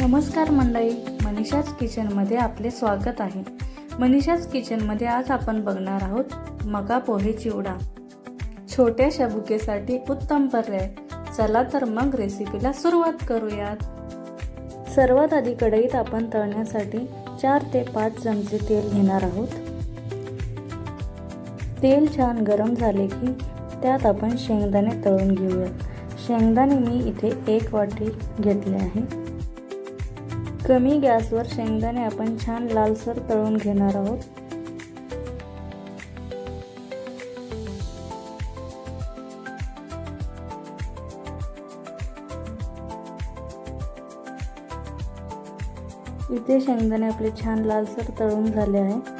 नमस्कार मंडळी मनीषाज किचनमध्ये आपले स्वागत आहे. मनीषाज किचनमध्ये आज आपण बघणार आहोत मका पोहे चिवडा. छोट्याशा बुकेसाठी उत्तम पर्याय. चला तर मग रेसिपीला सुरुवात करूयात. सर्वात आधी कढईत आपण तळण्यासाठी चार ते पाच चमचे तेल घेणार आहोत. तेल छान गरम झाले की त्यात आपण शेंगदाणे तळून घेऊयात. शेंगदाणे मी इथे एक वाटी घेतले आहे. कमी गॅसवर शेंगदाणे आपण छान लालसर तळून घेणार आहोत. इथे शेंगदाणे आपले छान लालसर तळून झाले आहे.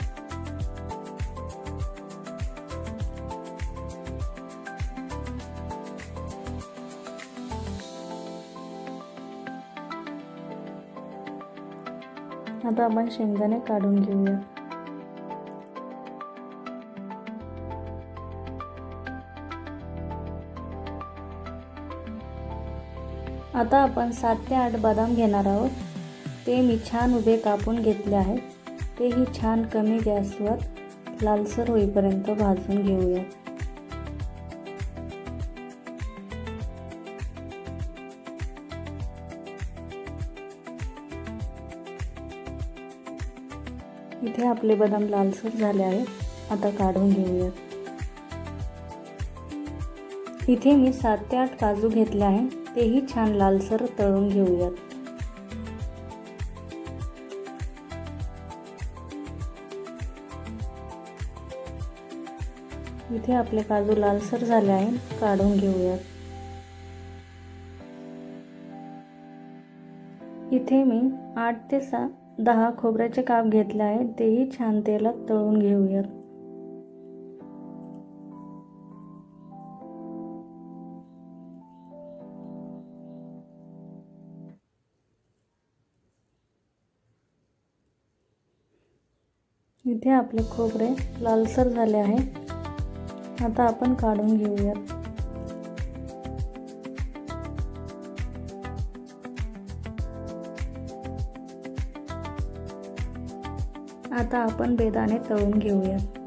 आता आपण शेंगदाणे काढून घेऊया. आता आपण सात ते आठ बदाम घेणार आहोत. ते मी छान उभे कापून घेतले आहेत. तेही छान कमी गॅसवर लालसर होईपर्यंत भाजून घेऊया. इथे आपले बदाम लालसर झाले आहेत. आता काढून घेऊयात. इथे मी सात ते आठ काजू घेतले आहे. तेही छान लालसर तळून घेऊयात. इथे आपले काजू लालसर झाले आहे. काढून घेऊयात. इथे मी आठ ते सहा दहा खोबऱ्याचे काप घेतले आहे तेही छान तेलात तळून घेऊयात. इथे आपले खोबरे लालसर झाले आहे आता आपण काढून घेऊयात. आता आपण बेदाणे तळून घेऊयात.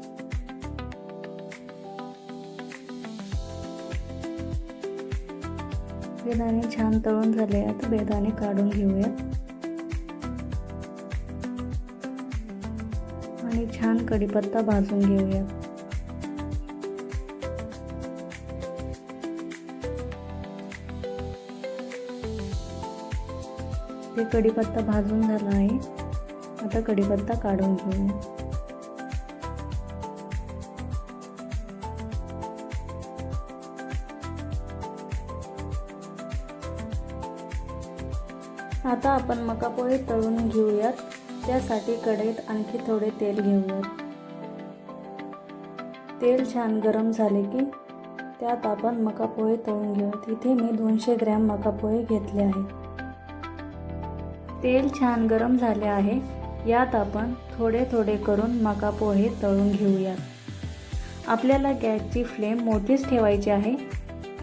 बेदाणे छान तळून झाले आहेत बेदाणे काढून घेऊयात. आणि छान कढीपत्ता भाजून घेऊयात. ते कढीपत्ता भाजून झाला आहे. आता कढीपत्ता काढून घेऊया आता आपण मकापोहे तळून घेऊयात. त्यासाठी कढईत आणखी थोडे तेल घेऊयात. तेल छान गरम झाले की त्यात आपण मकापोहे तळून घेऊयात. इथे मी दोनशे ग्रॅम मकापोहे घेतले आहेत. तेल छान गरम झाले आहे. यात आपण थोडे थोडे करून मका पोहे तळून घेऊयात. आपल्याला गॅसची फ्लेम मोठीच ठेवायची आहे.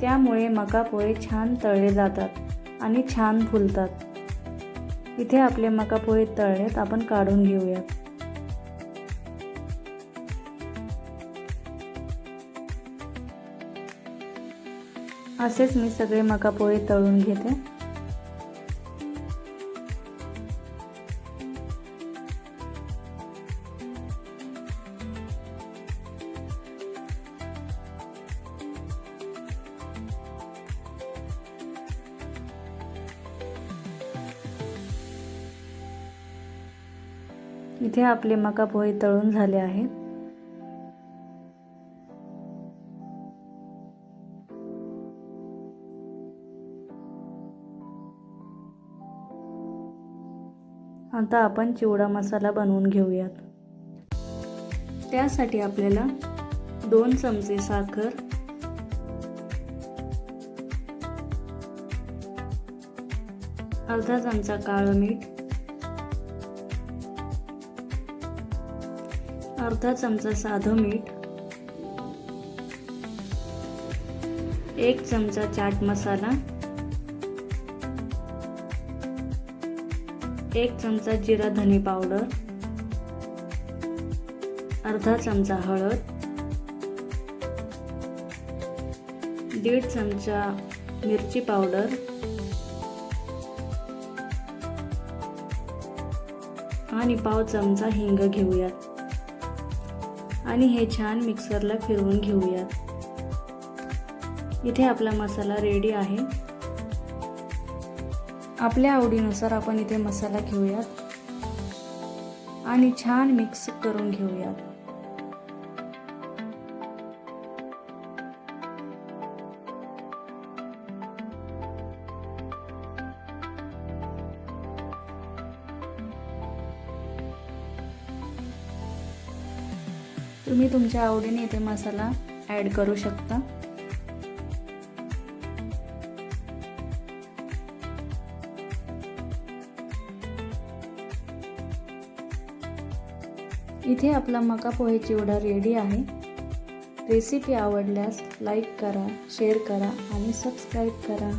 त्यामुळे मका पोहे छान तळले जातात आणि छान फुलतात. इथे आपले मका पोहे तळलेत आपण काढून घेऊयात. असेच मी सगळे मका पोहे तळून घेते. इथे आपले मका पोहे तळून झाले आहेत. आता आपण चिवडा मसाला बनवून घेऊयात. त्यासाठी आपल्याला दोन चमचे साखर अर्धा चमचा काळं मीठ अर्धा चमचा साधं मीठ एक चमचा चाट मसाला एक चमचा जिरा धने पावडर अर्धा चमचा हळद दीड चमचा मिरची पावडर आणि पाव चमचा हिंग घेऊयात. आणि हे छान मिक्सरला फिरवून घेऊयात. इथे आपला मसाला रेडी आहे. आपल्या आवडीनुसार आपण इथे मसाला घेऊयात. आणि छान मिक्स करून घेऊयात. तुम्ही तुमच्या आवडीने इथे मसाला ॲड करू शकता. इथे आपला मका पोहे चिवडा रेडी आहे. रेसिपी आवडल्यास लाईक करा शेअर करा आणि सबस्क्राईब करा.